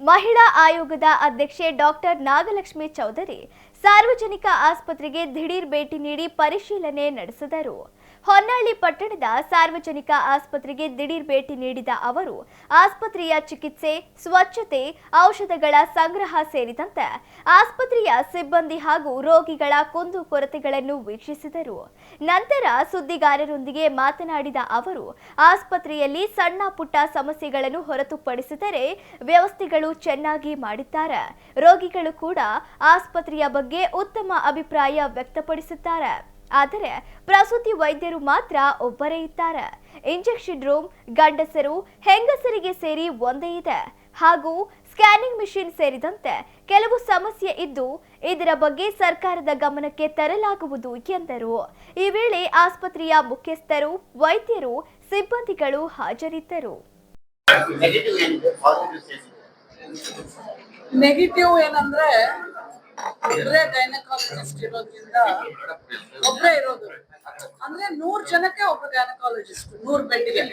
ಮಹಿಳಾ ಆಯೋಗದ ಅಧ್ಯಕ್ಷೆ ಡಾಕ್ಟರ್ ನಾಗಲಕ್ಷ್ಮಿ ಚೌಧರಿ ಸಾರ್ವಜನಿಕ ಆಸ್ಪತ್ರೆಗೆ ದಿಢೀರ್ ಭೇಟಿ ನೀಡಿ ಪರಿಶೀಲನೆ ನಡೆಸಿದರು. ಹೊನ್ನಾಳಿ ಪಟ್ಟಣದ ಸಾರ್ವಜನಿಕ ಆಸ್ಪತ್ರೆಗೆ ದಿಢೀರ್ ಭೇಟಿ ನೀಡಿದ ಅವರು, ಆಸ್ಪತ್ರೆಯ ಚಿಕಿತ್ಸೆ, ಸ್ವಚ್ಛತೆ, ಔಷಧಗಳ ಸಂಗ್ರಹ ಸೇರಿದಂತೆ ಆಸ್ಪತ್ರೆಯ ಸಿಬ್ಬಂದಿ ಹಾಗೂ ರೋಗಿಗಳ ಕುಂದು ಕೊರತೆಗಳನ್ನು ವೀಕ್ಷಿಸಿದರು. ನಂತರ ಸುದ್ದಿಗಾರರೊಂದಿಗೆ ಮಾತನಾಡಿದ ಅವರು, ಆಸ್ಪತ್ರೆಯಲ್ಲಿ ಸಣ್ಣ ಪುಟ್ಟ ಸಮಸ್ಯೆಗಳನ್ನು ಹೊರತುಪಡಿಸಿದರೆ ವ್ಯವಸ್ಥೆಗಳು ಚೆನ್ನಾಗಿ ಮಾಡಿದ್ದಾರೆ. ರೋಗಿಗಳು ಕೂಡ ಆಸ್ಪತ್ರೆಯ ಬಗ್ಗೆ ಉತ್ತಮ ಅಭಿಪ್ರಾಯ ವ್ಯಕ್ತಪಡಿಸುತ್ತಾರೆ. ಆದರೆ ಪ್ರಸೂತಿ ವೈದ್ಯರು ಮಾತ್ರ ಒಬ್ಬರೇ ಇದ್ದಾರೆ. ಇಂಜೆಕ್ಷನ್ ರೂಮ್ ಗಂಡಸರು ಹೆಂಗಸರಿಗೆ ಸೇರಿ ಒಂದೇ ಇದೆ. ಹಾಗೂ ಸ್ಕ್ಯಾನಿಂಗ್ ಮಿಷಿನ್ ಸೇರಿದಂತೆ ಕೆಲವು ಸಮಸ್ಯೆ ಇದ್ದು ಇದರ ಬಗ್ಗೆ ಸರ್ಕಾರದ ಗಮನಕ್ಕೆ ತರಲಾಗುವುದು ಎಂದರು. ಈ ವೇಳೆ ಆಸ್ಪತ್ರೆಯ ಮುಖ್ಯಸ್ಥರು ವೈದ್ಯರು ಸಿಬ್ಬಂದಿಗಳು ಹಾಜರಿದ್ದರು. ನೆಗೆಟಿವ್ ಏನಂದ್ರೆ ಒಬ್ಬರೇ ಗೈನಕಾಲಜಿಸ್ಟ್ ಇರೋದ್ರಿಂದ ಒಬ್ಬರೇ ಇರೋದು. ಅಂದ್ರೆ ನೂರ್ ಜನಕ್ಕೆ ಒಬ್ರು ಗೈನಕಾಲಜಿಸ್ಟ್ ನೂರ್ ಬೆಡ್ಗೆ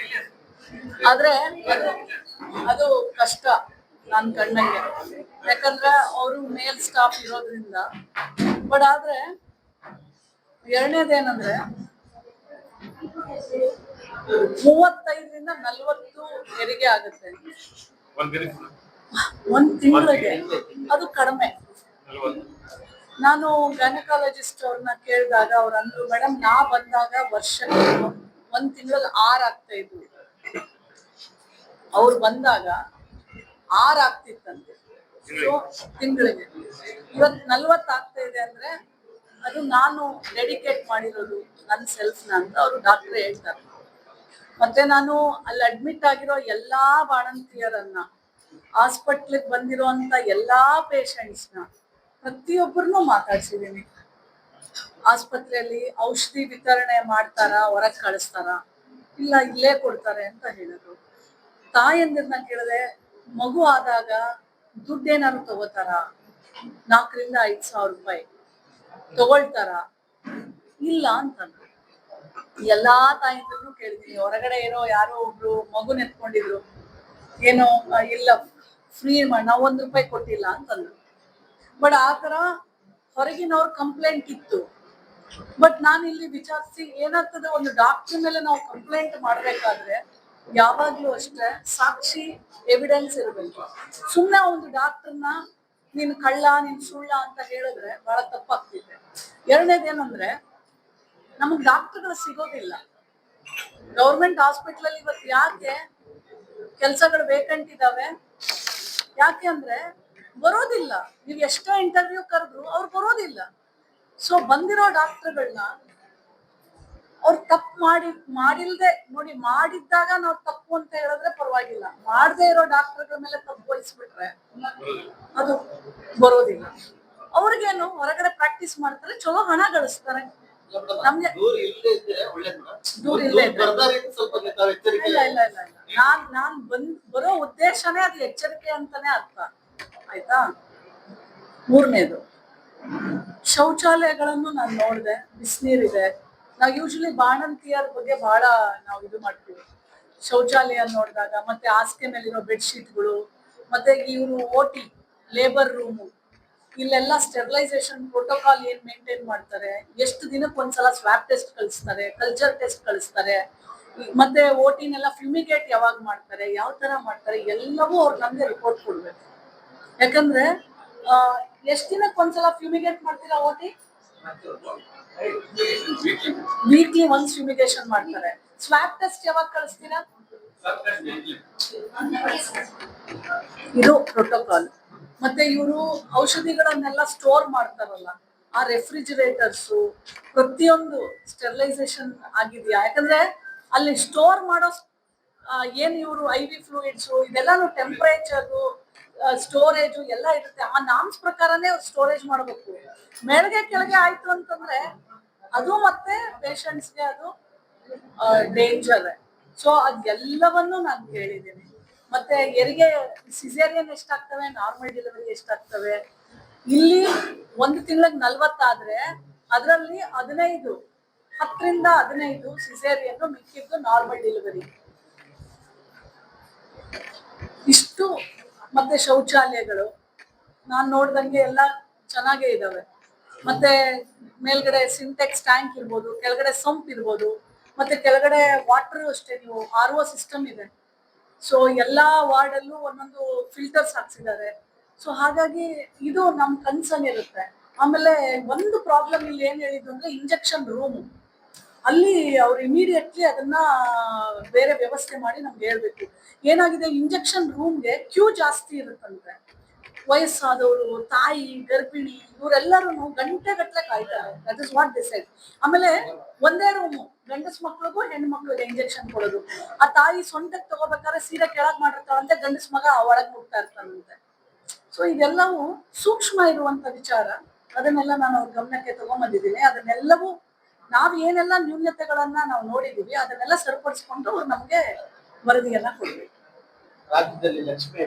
ಆದ್ರೆ ಅದು- ಅದು ಕಷ್ಟ ನನ್ ಕಣ್ಣಂಗೆ. ಯಾಕಂದ್ರೆ ಅವರು ಮೇಲ್ ಸ್ಟಾಫ್ ಇರೋದ್ರಿಂದ. ಬಟ್ ಆದ್ರೆ ಎರಡನೇದೇನಂದ್ರೆ ಮೂವತ್ತೈದರಿಂದ ನಲ್ವತ್ತು ಹೆರಿಗೆ ಆಗುತ್ತೆ. ಒಂದ್ ತಿಂಗಳಿಗೆ. ಅದು ಕಡಿಮೆ. ನಾನು ಗೈನಕಾಲಜಿಸ್ಟ್ ಅವ್ರನ್ನ ಕೇಳಿದಾಗ ಅವ್ರು ಅಂದ್ರು ಮೇಡಮ್ ನಾ ಬಂದಾಗ ವರ್ಷಕ್ಕೆ ಒಂದ್ ತಿಂಗಳಲ್ಲಿ ಆರ್ ಆಗ್ತಾ ಇದ್ವು. ಅವ್ರು ಬಂದಾಗ ಆರ್ ಆಗ್ತಿತ್ತಂತೆ. ತಿಂಗಳಿಗೆ. ಇವತ್ ನಲ್ವತ್ ಆಗ್ತಾ ಇದೆ ಅಂದ್ರೆ ಅದು ನಾನು ಡೆಡಿಕೇಟ್ ಮಾಡಿರೋದು ನನ್ನ ಸೆಲ್ಫ್ನ ಅಂತ ಅವರು ಡಾಕ್ಟರ್ ಹೇಳ್ತಾರೆ. ಮತ್ತೆ ನಾನು ಅಲ್ಲಿ ಅಡ್ಮಿಟ್ ಆಗಿರೋ ಎಲ್ಲಾ ಬಾಣಂತಿಯರನ್ನ ಹಾಸ್ಪಿಟ್ಲಿಗೆ ಬಂದಿರೋಂತ ಎಲ್ಲಾ ಪೇಷಂಟ್ಸ್ನ ಪ್ರತಿಯೊಬ್ಬರನ್ನು ಮಾತಾಡ್ಸಿದೀನಿ. ಆಸ್ಪತ್ರೆಯಲ್ಲಿ ಔಷಧಿ ವಿತರಣೆ ಮಾಡ್ತಾರ, ಹೊರಗೆ ಕಳಿಸ್ತಾರ? ಇಲ್ಲ, ಇಲ್ಲೇ ಕೊಡ್ತಾರೆ ಅಂತ ಹೇಳಿದ್ರು. ತಾಯಂದಿರ್ನ ಕೇಳಿದೆ, ಮಗು ಆದಾಗ ದುಡ್ಡೇನಾದ್ರು ತಗೋತಾರ? ನಾಲ್ಕರಿಂದ ಐದ್ ಸಾವಿರ ರೂಪಾಯಿ. ತಗೊಳ್ತಾರ? ಇಲ್ಲ ಅಂತಂದ್ರು ಎಲ್ಲಾ ತಾಯಿಂದ್ರು ಕೇಳಿದೀನಿ, ಹೊರಗಡೆ ಇರೋ ಯಾರೋ ಒಬ್ರು ಮಗು ನೆತ್ಕೊಂಡಿದ್ರು. ಏನೋ ಇಲ್ಲ ಫ್ರೀ ನಾವ್ ಒಂದ್ ರೂಪಾಯಿ ಕೊಟ್ಟಿಲ್ಲ ಅಂತಂದ್ರು ಬಟ್ ಆ ಆತರ ಹೊರಗಿನವ್ರ ಕಂಪ್ಲೇಂಟ್ ಇತ್ತು. ಬಟ್ ನಾನು ಇಲ್ಲಿ ವಿಚಾರಿಸಿ ಏನಾಗ್ತದೆ, ಒಂದು ಡಾಕ್ಟರ್ ಮೇಲೆ ನಾವು ಕಂಪ್ಲೇಂಟ್ ಮಾಡ್ಬೇಕಾದ್ರೆ ಯಾವಾಗ್ಲೂ ಅಷ್ಟೇ ಸಾಕ್ಷಿ ಎವಿಡೆನ್ಸ್ ಇರಬೇಕು. ಸುಮ್ಮನೆ ಒಂದು ಡಾಕ್ಟರ್ನ ನೀನು ಕಳ್ಳ, ನೀನ್ ಸುಳ್ಳ ಅಂತ ಹೇಳಿದ್ರೆ ಬಹಳ ತಪ್ಪಾಗ್ತಿದೆ. ಎರಡನೇದೇನಂದ್ರೆ ನಮಗ್ ಡಾಕ್ಟರ್ಗಳು ಸಿಗೋದಿಲ್ಲ. ಗೌರ್ಮೆಂಟ್ ಹಾಸ್ಪಿಟಲ್ ಅಲ್ಲಿ ಇವತ್ತು ಯಾಕೆ ಕೆಲಸಗಳು ವೇಕೆಂಟ್ ಇದಾವೆ? ಯಾಕೆ ಅಂದ್ರೆ ಬರೋದಿಲ್ಲ. ನೀವು ಎಷ್ಟೋ ಇಂಟರ್ವ್ಯೂ ಕರೆದ್ರು ಅವ್ರು ಬರೋದಿಲ್ಲ. ಸೊ ಬಂದಿರೋ ಡಾಕ್ಟರ್ಗಳನ್ನ ಅವ್ರು ತಪ್ಪು ಮಾಡಿ ಮಾಡಿಲ್ದೆ ನೋಡಿ ಮಾಡಿದ್ದಾಗ ನಾವು ತಪ್ಪು ಅಂತ ಹೇಳಿದ್ರೆ ಪರವಾಗಿಲ್ಲ. ಮಾಡದೇ ಇರೋ ಡಾಕ್ಟರ್ಗಳ ಮೇಲೆ ತಪ್ಪು ವಹಿಸ್ಬಿಟ್ರೆ ಅದು ಬರೋದಿಲ್ಲ. ಅವ್ರಿಗೇನು ಹೊರಗಡೆ ಪ್ರಾಕ್ಟೀಸ್ ಮಾಡ್ತಾರೆ ಚಲೋ ಹಣ ಗಳಿಸ್ತಾರೆ. ನಮ್ಗೆ ದೂರ ಇಲ್ಲ ಇಲ್ಲ ಇಲ್ಲ. ನಾನ್ ನಾನ್ ಬಂದ್ ಬರೋ ಉದ್ದೇಶನೇ ಅದು ಎಚ್ಚರಿಕೆ ಅಂತಾನೆ ಅರ್ಥ. ಆಯ್ತಾ? ಮೂರನೇದು. ಶೌಚಾಲಯಗಳನ್ನು ನಾನು ನೋಡಿದೆ, ಬಿಸಿನೀರಿದೆ. ನಾವು ಯೂಶಲಿ ಬಾಣಂತಿಯರ ಬಗ್ಗೆ ಬಹಳ ನಾವು ಇದು ಮಾಡ್ತೀವಿ. ಶೌಚಾಲಯ ನೋಡಿದಾಗ, ಮತ್ತೆ ಹಾಸಿಗೆ ಮೇಲಿರೋ ಬೆಡ್ಶೀಟ್ಗಳು ಮತ್ತೆ ಇವರು ಓಟಿ ಲೇಬರ್ ರೂಮು ಇಲ್ಲೆಲ್ಲ ಸ್ಟೆರಿಲೈಸೇಷನ್ ಪ್ರೋಟೋಕಾಲ್ ಏನ್ ಮೇಂಟೈನ್ ಮಾಡ್ತಾರೆ? ಎಷ್ಟು ದಿನಕ್ಕೆ ಒಂದ್ಸಲ ಸ್ವಾಪ್ ಟೆಸ್ಟ್ ಕಳಿಸ್ತಾರೆ ಕಲ್ಚರ್ ಟೆಸ್ಟ್ ಕಳಿಸ್ತಾರೆ? ಮತ್ತೆ ಓಟಿನೆಲ್ಲ ಫ್ಯೂಮಿಗೇಟ್ ಯಾವಾಗ ಮಾಡ್ತಾರೆ, ಯಾವ ತರ ಮಾಡ್ತಾರೆ, ಎಲ್ಲವೂ ಅವ್ರು ನಮ್ಗೆ ರಿಪೋರ್ಟ್ ಕೊಡ್ಬೇಕು. ಯಾಕಂದ್ರೆ ಎಷ್ಟ್ ದಿನಕ್ಕೆ ಒಂದ್ಸಲ ಫ್ಯೂಮಿಗೇಟ್ ಮಾಡ್ತೀರಾ ಓಟಿ? ವೀಕ್ಲಿ ಒನ್ಸ್ ಫ್ಯೂಮಿಗೇಷನ್ ಮಾಡ್ತಾರೆ. ಸ್ವಾಪ್ ಟೆಸ್ಟ್ ಯಾವಾಗ ಕಳಿಸ್ತೀರಾ? ಇದು ಪ್ರೋಟೋಕಾಲ್ ಮತ್ತೆ ಇವರು ಔಷಧಿಗಳನ್ನೆಲ್ಲ ಸ್ಟೋರ್ ಮಾಡ್ತಾರಲ್ಲ, ಆ ರೆಫ್ರಿಜಿರೇಟರ್ಸ್ ಪ್ರತಿಯೊಂದು ಸ್ಟೆರಿಲೈಸೇಷನ್ ಆಗಿದೆಯಾ? ಯಾಕಂದ್ರೆ ಅಲ್ಲಿ ಸ್ಟೋರ್ ಮಾಡೋ ಏನ್ ಇವರು ಐ ವಿ ಫ್ಲೂಯಿಡ್ಸ್ ಇದೆಲ್ಲಾನು ಟೆಂಪರೇಚರ್ ಸ್ಟೋರೇಜ್ ಎಲ್ಲ ಇರುತ್ತೆ. ಆ ನಾಮ್ಸ್ ಪ್ರಕಾರನೇ ಸ್ಟೋರೇಜ್ ಮಾಡಬೇಕು. ಮೇಲ್ಗೆ ಕೆಳಗೆ ಆಯ್ತು ಅಂತಂದ್ರೆ ಅದು ಮತ್ತೆ ಪೇಷಂಟ್ಸ್ಗೆ ಅದು ಡೇಂಜರ್ ಸೊ ಅದೆಲ್ಲವನ್ನು ನಾನು ಕೇಳಿದ್ದೀನಿ. ಮತ್ತೆ ಎರಿಗೆ ಸಿಸೇರಿಯನ್ ಎಷ್ಟಾಗ್ತವೆ? ನಾರ್ಮಲ್ ಡೆಲಿವರಿ ಎಷ್ಟಾಗ್ತವೆ? ಇಲ್ಲಿ ಒಂದು ತಿಂಗಳಿಗೆ ನಲ್ವತ್ತಾದ್ರೆ ಅದರಲ್ಲಿ ಹದಿನೈದು, ಹತ್ತರಿಂದ ಹದಿನೈದು ಸಿಸೇರಿಯನ್ನು ಮಿಕ್ಕಿದ್ದು ನಾರ್ಮಲ್ ಡೆಲಿವರಿ ಇಷ್ಟು ಮತ್ತೆ ಶೌಚಾಲಯಗಳು. ನಾನು ನೋಡ್ದಂಗೆ ಎಲ್ಲ ಚೆನ್ನಾಗೇ ಇದಾವೆ. ಮತ್ತೆ ಮೇಲ್ಗಡೆ ಸಿಂಟೆಕ್ಸ್ ಟ್ಯಾಂಕ್ ಇರ್ಬೋದು, ಕೆಳಗಡೆ ಸಂಪ್ ಇರ್ಬೋದು, ಮತ್ತೆ ಕೆಳಗಡೆ ವಾಟರ್ ಅಷ್ಟೇ ನೀವು ಆರ್ ಒ ಸಿಸ್ಟಮ್ ಇದೆ. ಸೊ ಎಲ್ಲಾ ವಾರ್ಡ್ ಅಲ್ಲೂ ಒಂದೊಂದು ಫಿಲ್ಟರ್ಸ್ ಹಾಕ್ಸಿದ್ದಾರೆ. ಸೊ ಹಾಗಾಗಿ ಇದು ನಮ್ ಕನ್ಸರ್ನ್ ಇರುತ್ತೆ ಆಮೇಲೆ ಒಂದು ಪ್ರಾಬ್ಲಮ್ ಇಲ್ಲಿ ಏನ್ ಹೇಳಿದ್ರು ಅಂದ್ರೆ ಇಂಜೆಕ್ಷನ್ ರೂಮ್ ಅಲ್ಲಿ ಅವ್ರು ಇಮಿಡಿಯೇಟ್ಲಿ ಅದನ್ನ ಬೇರೆ ವ್ಯವಸ್ಥೆ ಮಾಡಿ ನಮ್ಗೆ ಹೇಳ್ಬೇಕು. ಏನಾಗಿದೆ? ಇಂಜೆಕ್ಷನ್ ರೂಮ್ಗೆ ಕ್ಯೂ ಜಾಸ್ತಿ ಇರುತ್ತಂತೆ. ವಯಸ್ಸಾದವರು, ತಾಯಿ, ಗರ್ಭಿಣಿ ಇವರೆಲ್ಲರೂ ಗಂಟೆ ಗಟ್ಟಲೆ ಕಾಯ್ತಾರೆ ದಟ್ ಇಸ್ ವಾಟ್ ಡಿಸೈಡ್ ಆಮೇಲೆ ಒಂದೇ ರೂಮು ಗಂಡಸ್ ಮಕ್ಳಿಗೂ ಹೆಣ್ಣು ಮಕ್ಳಿಗೆ ಇಂಜೆಕ್ಷನ್ ಕೊಡೋದು. ಆ ತಾಯಿ ಸೊಂಟಕ್ಕೆ ತಗೋಬೇಕಾದ್ರೆ ಸೀರೆ ಕೆಳಗ್ ಮಾಡಿರ್ತಾಳಂತೆ, ಗಂಡಸ್ ಮಗ ಒಳಗ್ ಹೋಗ್ತಾ ಇರ್ತಾನಂತೆ. ಸೊ ಇದೆಲ್ಲವೂ ಸೂಕ್ಷ್ಮ ಇರುವಂತ ವಿಚಾರ. ಅದನ್ನೆಲ್ಲ ನಾನು ಅವ್ರ ಗಮನಕ್ಕೆ ತಗೊಂಬಂದಿದ್ದೀನಿ. ಅದನ್ನೆಲ್ಲವೂ ನಾವ್ ಏನೆಲ್ಲ ನ್ಯೂನ್ಯತೆಗಳನ್ನ ನಾವು ನೋಡಿದೀವಿ ಅದನ್ನೆಲ್ಲ ಸರಿಪಡಿಸ್ಕೊಂಡು ನಮ್ಗೆ ವರದಿಯನ್ನ ಕೊಡ್ಬೇಕು. ರಾಜ್ಯದಲ್ಲಿ ಲಕ್ಷ್ಮಿ